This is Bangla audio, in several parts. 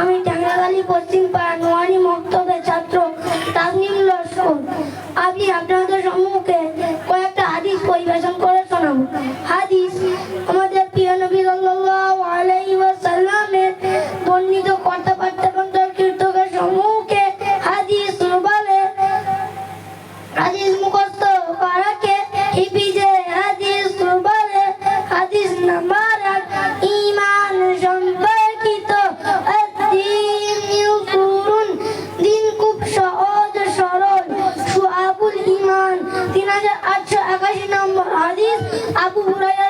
আমি টাঙ্গাবালি পশ্চিম পাড়া নোয়ানি মক্তবের ছাত্র তাসনিম লস্কর আমি আপনাদের সম্মুখে কয়েকটা হাদিস পরিবেশন করে শোনাব। হাদিস তিন হাজার আটশো একাশি নম্বর হাদিস আবু হুরাইরা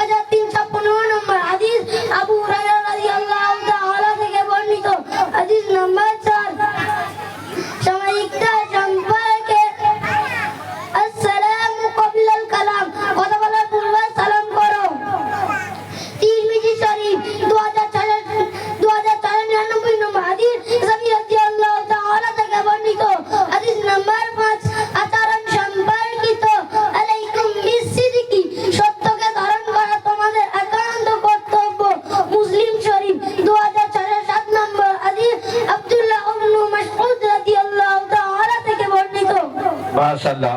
Masya Allah.